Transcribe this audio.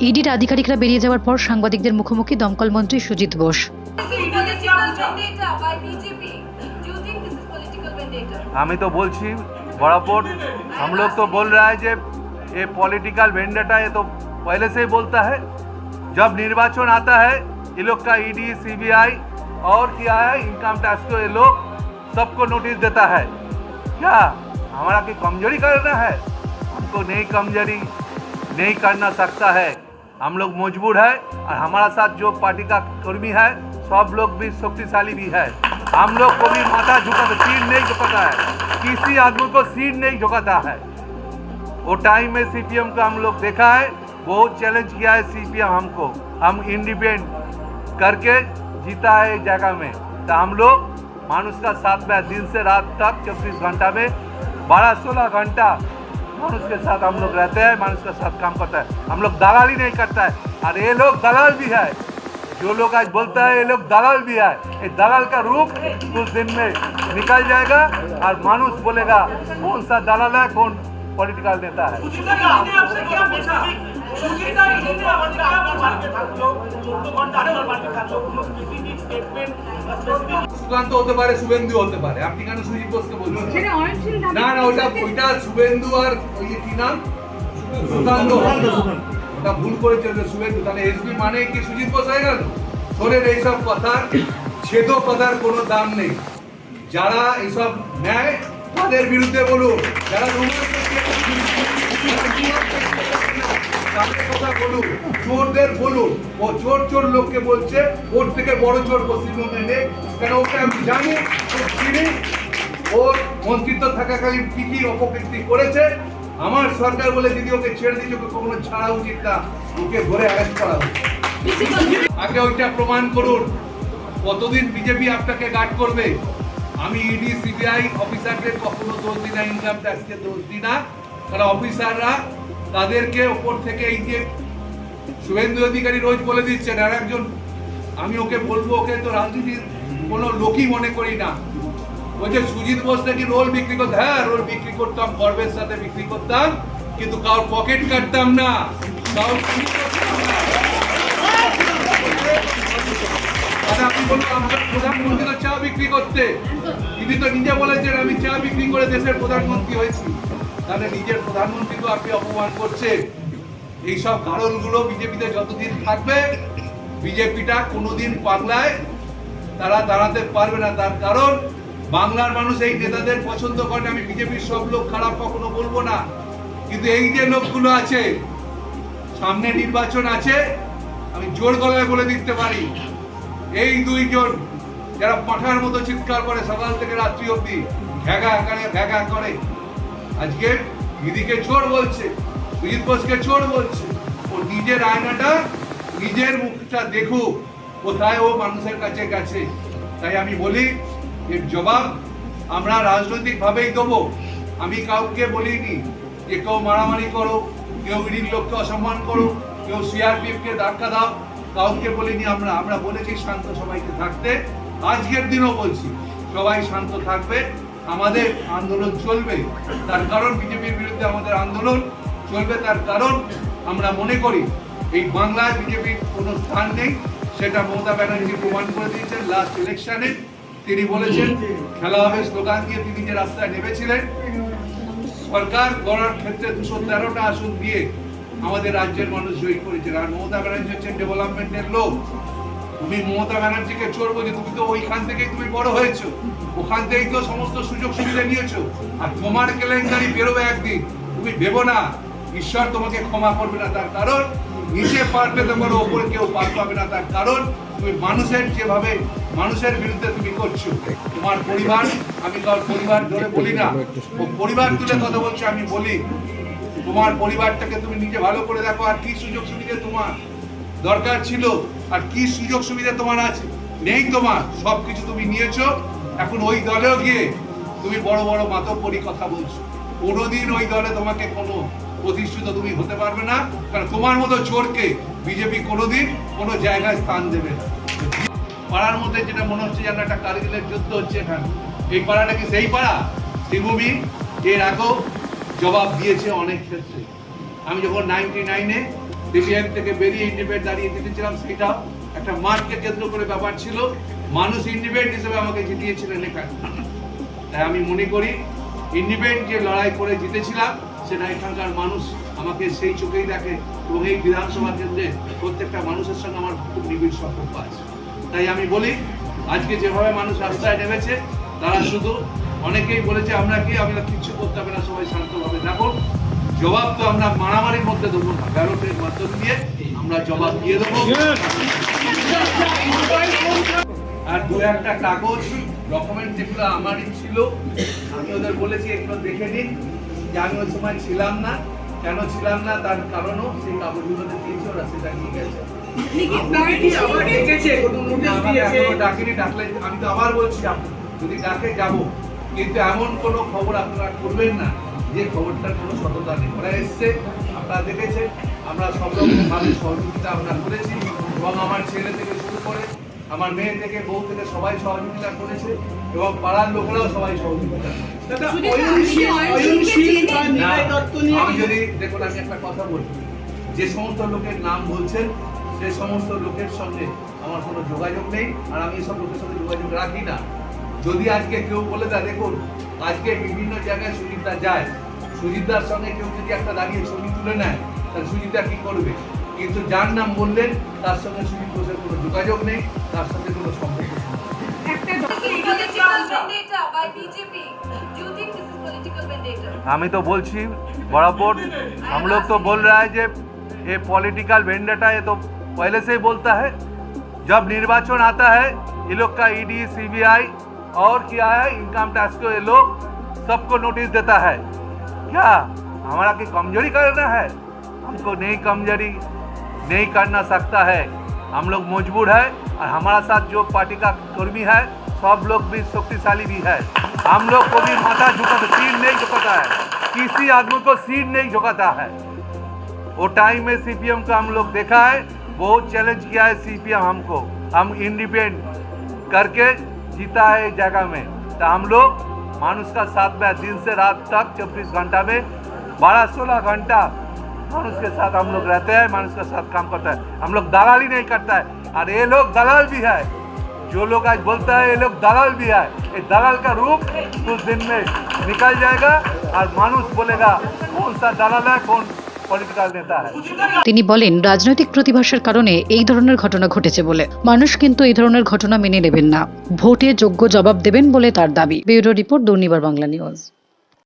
ইডির আধিকারিকরা বেরিয়ে যাওয়ার পর সাংবাদিকদের মুখোমুখি দমকল মন্ত্রী সুজিত বোস আমি তো বলছি বরাবর हम लोग तो बोल रहा है जे ये पॉलिटिकल वेंडेटा ये तो पहले से ही बोलता है जब निर्वाचन आता है ये लोग का ईडी सीबीआई और क्या है इनकम टैक्स को ये लोग सबको नोटिस देता है क्या हमारा की कमजोरी करना है हमको नहीं कमजोरी नहीं करना सकता है हम लोग मजबूर है और हमारा साथ जो पार्टी का कर्मी है, सब लोग भी शक्तिशाली भी है। हम लोग को भी माथा झुकाता सीट नहीं झुकाता है। किसी आदमी को सीट नहीं झुकाता है। वो टाइम में सीपीएम का हम लोग देखा है बहुत चैलेंज किया है सीपीएम हमको। हम इंडिपेंडेंट करके जीता है जगह में। तो हम लोग मानुष का साथ में दिन से रात तक चौबीस घंटा में बारह सोलह घंटा मानुष के साथ हम लोग रहते हैं, मानुष के साथ काम करता है। हम लोग दलाल ही नहीं करता है। और ये लोग दलाल भी है। जो लोग आज बोलता है, ये लोग दलाल भी है। ये दलाल का रूप कुछ दिन में निकल जाएगा और मानुष बोलेगा, कौन सा दलाल है, कौन पॉलिटिकल नेता है। সুকান্ত হতে পারে শুভেন্দু হতে পারে। আপনি কেন সুজিত বোসকে বলছেন? না না ওটা ওইটা শুভেন্দু আর ওই কি নাম? সুকান্ত। ওটা ভুল করেছে শুভেন্দু। তাহলে এসবি মানে কি সুজিত বোস হয়ে গেল? এইসব কথার ছেদ কথার কোনো দাম নেই। যারা এইসব নেয় তাদের বিরুদ্ধে বলুন। যারা কথা বলুন চোরদের বলুন। ও চোর চোর লোককে বলছে, ওর থেকে বড় চোর পশ্চিমবঙ্গে নেই। কেন ওকে আমি জানি চিনি। ওর মন্ত্রিত্ব থাকাকালীন কি কি অপকীর্তি করেছে। আমার সরকার বলে দিদি ওকে ছেড়ে দিয়েছে, ওকে কখনো ছাড়া উচিত না। ওকে ধরে অ্যারেস্ট করা উচিত আগে ওইটা প্রমাণ করুন। কতদিন বিজেপি আপনাকে গার্ড করবে? আমি ইডি সিবিআই অফিসারদের কখনো দোষ দিই না ইনকাম ট্যাক্সকে দোষ দিই না। কারণ অফিসাররা তাদেরকে ওপর থেকে এই যে শুভেন্দু অধিকারী রোজ বলে দিচ্ছেন, আর একজন, আমি ওকে বলব, ওকে তো রাজনীতির কোনো লোকই মনে করি না। ওই যে সুজিত বোস নাকি রোল বিক্রি করতে হ্যাঁ রোল বিক্রি করতাম, গর্বের সাথে বিক্রি করতাম, কিন্তু কারোর পকেট কাটতাম না। আরে আপনি বলুন, আমাদের প্রধানমন্ত্রী চা বিক্রি করতে। তিনি তো নিজে বলেছেন, আমি চা বিক্রি করে দেশের প্রধানমন্ত্রী হয়েছি। তাহলে নিজের প্রধানমন্ত্রী তো আপনি অপমান করছেন। এইসব কারণগুলো বিজেপিতে যতদিন থাকবে, বিজেপিটা কোনোদিন বাংলায় তারা দাঁড়াতে পারবে না। তার কারণ, বাংলার মানুষ এই নেতাদের পছন্দ করে আমি বিজেপির সব লোক খারাপ কখনো বলব না। কিন্তু এই যে লোকগুলো আছে, সামনে নির্বাচন আছে, আমি জোর গলায় বলে দিতে পারি, এই দুইজন যারা পাঠার মতো চিৎকার করে সকাল থেকে রাত্রি অবধি ঘ্যাগা করে ঘ্যাগা করে আজকে দিদিকে চোর বলছে, সুজিত বোসকে চোর বলছে। ও নিজের আয়নাটা, নিজের মুখটা দেখুক কোথায় ও মানুষের কাছে গেছে। তাই আমি বলি, এর জবাব আমরা রাজনৈতিক ভাবেই দেবো। আমি কাউকে বলিনি যে কেউ মারামারি করো, কেউ ইডির লোককে অসম্মান করো, কেউ সিআরপিএফ কে ধাক্কা দাও। কাউকে বলিনি আমরা। আমরা বলেছি শান্ত সবাইকে থাকতে। আজকের দিনও বলছি, সবাই শান্ত থাকবে। আমাদের আন্দোলন চলবে, তার কারণ বিজেপির বিরুদ্ধে আমাদের আন্দোলন চলবে, তার কারণ আমরা মনে করি এই বাংলায় বিজেপির কোনো স্থান নেই, সেটা মমতা ব্যানার্জি প্রমাণ করে দিয়েছেন লাস্ট ইলেকশনে তিনি বলেছেন, খেলা হবে স্লোগান দিয়ে তিনি যে রাস্তায় নেমেছিলেন, সরকার গড়ার ক্ষেত্রে দুশো তেরোটা আসন দিয়ে আমাদের রাজ্যের মানুষ জয়ী করেছেন। আর মমতা ব্যানার্জি হচ্ছেন ডেভেলপমেন্টের লোক। তুমি মমতা ব্যানার্জিকে চোর বলছো তুমি তো ওইখান থেকেই তুমি বড় হয়েছো। ওখান থেকেই তো সমস্ত সুযোগ সুবিধা নিয়েছো। আর তোমার কেলেঙ্কারি বেরোবে একদিন। তুমি ভেবো না, ঈশ্বর তোমাকে ক্ষমা করবে না তার কারণ। নিচে পার পেতে পারো ওপরে কেউ পার পাবে না তার কারণ। তুমি মানুষের যেভাবে, মানুষের বিরুদ্ধে তুমি করছ। তোমার পরিবার, আমি কারোর পরিবার ধরে বলি না। ও পরিবার তুলে কথা বলছে, আমি বলি। তোমার পরিবারটাকে তুমি নিজে ভালো করে দেখো, আর কি সুযোগ সুবিধা তোমার? দরকার ছিল, আর কি সুযোগ সুবিধা তোমার আছে? নেই তোমার সব কিছু তুমি নিয়েছো। এখন ওই দলেও গিয়ে তুমি বড় বড় মাতব্বরি কথা বলছো। কোনোদিন ওই দলে তোমাকে কোনো প্রতিষ্ঠিত তুমি হতে পারবে না, কারণ তোমার মতো চোরকে বিজেপি কোনোদিন কোনো জায়গায় স্থান দেবে না। পাড়ার মধ্যে যেটা মনে হচ্ছে যেন একটা কার্গিলের যুদ্ধ হচ্ছে এখানে। এই পাড়াটা কি সেই পাড়া? শ্রীভূমি, এর আগেও জবাব দিয়েছে অনেক ক্ষেত্রে। আমি যখন নাইনটি নাইনে সিপিএম থেকে বেরিয়ে ইন্ডিপেন্ডেন্ট দাঁড়িয়ে জিতেছিলাম সেটা একটা মাঠকে কেন্দ্র করে ব্যাপার ছিল। মানুষ ইন্ডিপেন্ডেন্ট হিসেবে আমাকে জিতিয়েছিলেন এখানে। তাই আমি মনে করি, ইন্ডিপেন্ডেন্ট যে লড়াই করে জিতেছিলাম, সেটা এখানকার মানুষ আমাকে সেই চোখেই দেখে এবং এই বিধানসভা কেন্দ্রে প্রত্যেকটা মানুষের সঙ্গে আমার খুব নিবিড় সম্পর্ক আছে। তাই আমি বলি, আজকে যেভাবে মানুষ রাস্তায় নেমেছে, তারা শুধু অনেকেই বলেছে, আমরা কি, আমরা কিচ্ছু করতে হবে না, সবাই শান্তভাবে দেখো জবাব তো আমরা মারামারির মধ্যে দেবো না ব্যালটের মাধ্যম দিয়ে আমরা জবাব দিয়ে দেবো। আর দু একটা কাগজ ডকুমেন্ট যেগুলো আমারই ছিল আমি ওদের বলেছি এগুলো দেখে নিন। যে আমি ওই সময় ছিলাম না। কেন ছিলাম না? তার কারণও সেই কাগজগুলোতে দিয়েছে ওরা সেটা নিয়ে গেছে। ডাকেনি ডাকলে আমি তো আবার বলছি যদি ডাকে যাব। কিন্তু এমন কোনো খবর আপনারা করবেন না। যে খবরটার কোনো সততা নেই। ওরা এসছে আপনারা দেখেছেন আমরা সব রকমভাবে সহযোগিতা আমরা করেছি এবং আমার ছেলে থেকে শুরু করে আমার মেয়ে থেকে বউ থেকে সবাই সহযোগিতা করেছে এবং পাড়ার লোকেরাও সবাই সহযোগিতা আমি যদি দেখুন আমি একটা কথা বলি। যে সমস্ত লোকের নাম বলছেন সে সমস্ত লোকের সঙ্গে আমার কোনো যোগাযোগ নেই। আর আমি এসব লোকের সঙ্গে যোগাযোগ রাখি না। যদি আজকে কেউ বলে দেয় দেখুন আজকে বিভিন্ন জায়গায় সুজিতদা যায়। সুজিতার সঙ্গে কেউ যদি একটা দাঁড়িয়ে ছবি তুলে নেয় তাহলে সুজিতা কী করবে? কিন্তু যার নাম বললেন তার সঙ্গে সুজিত ঘোষের কোনো যোগাযোগ নেই তার সঙ্গে কোনো সম্পর্ক আমি তো বলছি বরাবর बराबर তো বল तो যে এ পলিটিক্যাল ভেন্ডেটা এ তো वेंडेटा ये तो पहले से ही बोलता है जब निर्वाचन आता है ये और क्या है इनकम टैक्स को ये लोग सबको नोटिस देता है। क्या हमारा की कमज़ोरी करना है? हमको नहीं कमज़ोरी, नहीं करना सकता है। हम लोग मजबूर है और हमारा साथ जो पार्टी का कर्मी है, सब लोग भी शक्तिशाली भी है। हम लोग को भी माथा झुकाता, सीट नहीं झुकाता है। किसी आदमी को सीट नहीं झुकाता है। वो टाइम में सीपीएम का हम लोग देखा है बहुत चैलेंज किया है सीपीएम हमको। हम इंडिपेंडेंट करके जीता है इस जगह में। तो हम लोग मानुष का साथ में दिन से रात तक चौबीस घंटा में बारह सोलह घंटा मानुष के साथ हम लोग रहते हैं, मानुष के साथ काम करता है। हम लोग दलाली नहीं करता है। और ये लोग दलाल भी है। जो लोग आज बोलता है, ये लोग दलाल भी है। ये दलाल का रूप कुछ दिन में निकल जाएगा और मानुष बोलेगा, कौन सा दलाल है, कौन है তিনি বলেন, রাজনৈতিক প্রতিভাসের কারণে এই ধরনের ঘটনা ঘটেছে বলে। মানুষ কিন্তু এই ধরনের ঘটনা মেনে নেবেন না। ভোটে যোগ্য জবাব দেবেন বলে তার দাবি। Bureau report Durnibar Bangla news.